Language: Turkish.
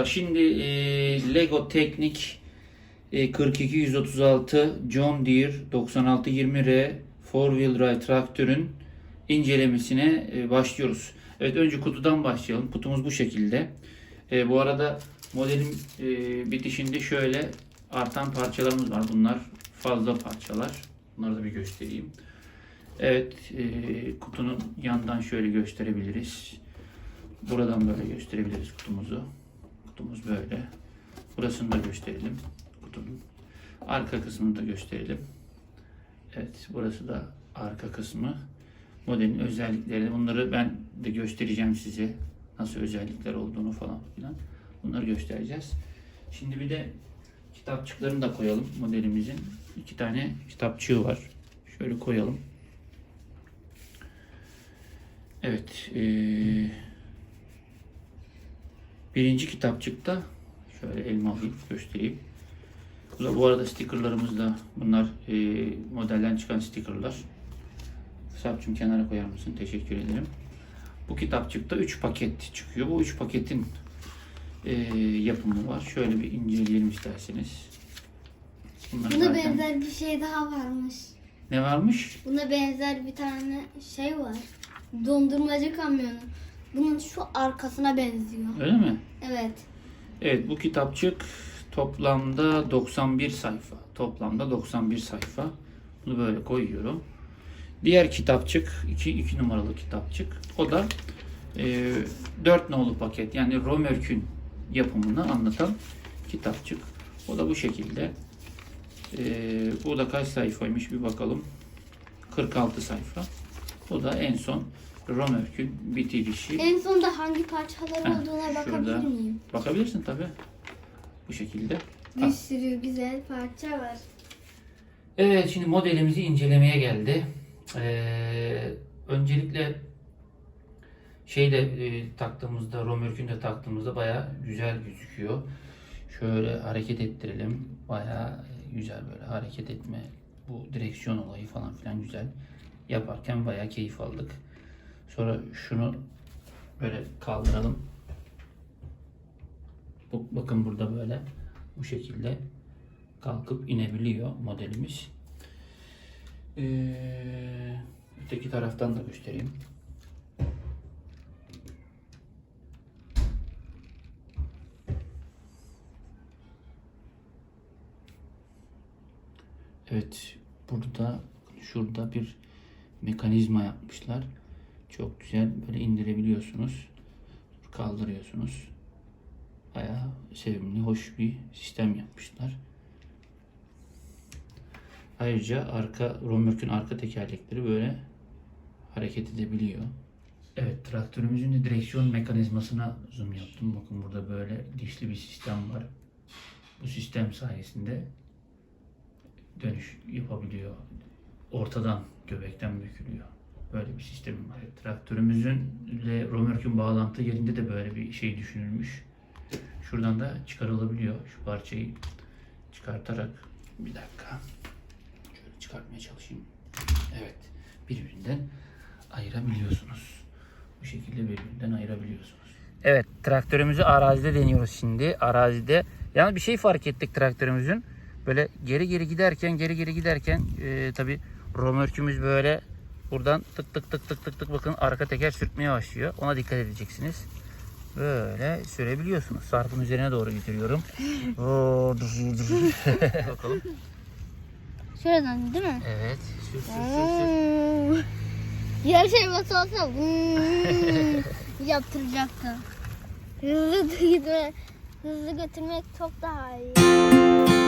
Merhabalar. Şimdi e, Lego Teknik e, 42136 John Deere 9620R Four Wheel Drive traktörün incelemesine e, başlıyoruz. Evet önce kutudan başlayalım. Kutumuz bu şekilde. E, bu arada modelin e, bitişinde şöyle artan parçalarımız var. Bunlar fazla parçalar. Bunları da bir göstereyim. Evet e, kutunun yandan şöyle gösterebiliriz. Buradan böyle gösterebiliriz kutumuzu. Kutumuz böyle. Burasını da gösterelim. Kutunun arka kısmını da gösterelim. Evet, burası da arka kısmı. Modelin özellikleri. Bunları ben de göstereceğim size. Nasıl özellikler olduğunu falan filan. Bunları göstereceğiz. Şimdi bir de kitapçıklarını da koyalım modelimizin. İki tane kitapçığı var. Şöyle koyalım. Evet. eee Birinci kitapçıkta şöyle elma alayım göstereyim. Bu, da, bu arada stickerlarımız da bunlar e, modelden çıkan stickerlar. Sapçım kenara koyar mısın? Teşekkür ederim. Bu kitapçıkta 3 paket çıkıyor. Bu 3 paketin e, yapımı var. Şöyle bir inceleyelim isterseniz. Bunlar Buna zaten- benzer bir şey daha varmış. Ne varmış? Buna benzer bir tane şey var. Dondurmacı kamyonu. Bunun şu arkasına benziyor. Öyle mi? Evet. Evet bu kitapçık toplamda 91 sayfa. Toplamda 91 sayfa. Bunu böyle koyuyorum. Diğer kitapçık 2 2 numaralı kitapçık. O da e, 4 nolu paket yani Romörk'ün yapımını anlatan kitapçık. O da bu şekilde. E, bu da kaç sayfaymış bir bakalım. 46 sayfa. O da en son Romörk'ün bitirişi. En sonunda hangi parçalar Heh, olduğuna bakabilir şurada. miyim? Bakabilirsin tabi. Bu şekilde. Bir sürü güzel parça var. Evet şimdi modelimizi incelemeye geldi. Ee, öncelikle şeyde e, taktığımızda Romörk'ün de taktığımızda baya güzel gözüküyor. Şöyle hareket ettirelim. Baya güzel böyle hareket etme. Bu direksiyon olayı falan filan güzel. Yaparken baya keyif aldık. Sonra şunu böyle kaldıralım. Bu, bakın burada böyle bu şekilde kalkıp inebiliyor modelimiz. Ee, öteki taraftan da göstereyim. Evet, burada şurada bir mekanizma yapmışlar. Çok güzel böyle indirebiliyorsunuz. Kaldırıyorsunuz. Bayağı sevimli, hoş bir sistem yapmışlar. Ayrıca arka Romörk'ün arka tekerlekleri böyle hareket edebiliyor. Evet traktörümüzün de direksiyon mekanizmasına zoom yaptım. Bakın burada böyle dişli bir sistem var. Bu sistem sayesinde dönüş yapabiliyor. Ortadan göbekten bükülüyor. Böyle bir sistemim var. Traktörümüzün ile Romörk'ün bağlantı yerinde de böyle bir şey düşünülmüş. Şuradan da çıkarılabiliyor. Şu parçayı çıkartarak bir dakika. Şöyle çıkartmaya çalışayım. Evet. Birbirinden ayırabiliyorsunuz. Bu şekilde birbirinden ayırabiliyorsunuz. Evet. Traktörümüzü arazide deniyoruz şimdi. Arazide. Yani bir şey fark ettik traktörümüzün. Böyle geri geri giderken geri geri giderken e, tabi romörkümüz böyle buradan tık tık tık tık tık tık bakın arka teker sürtmeye başlıyor. Ona dikkat edeceksiniz. Böyle sürebiliyorsunuz. Sarpın üzerine doğru getiriyorum. Oo, dur, dur, dur. Bakalım. Şuradan değil mi? Evet. Sür sür sür sür. Diğer şey nasıl olsa hmm, yaptıracaktı. Hızlı hızlı götürmek çok daha iyi.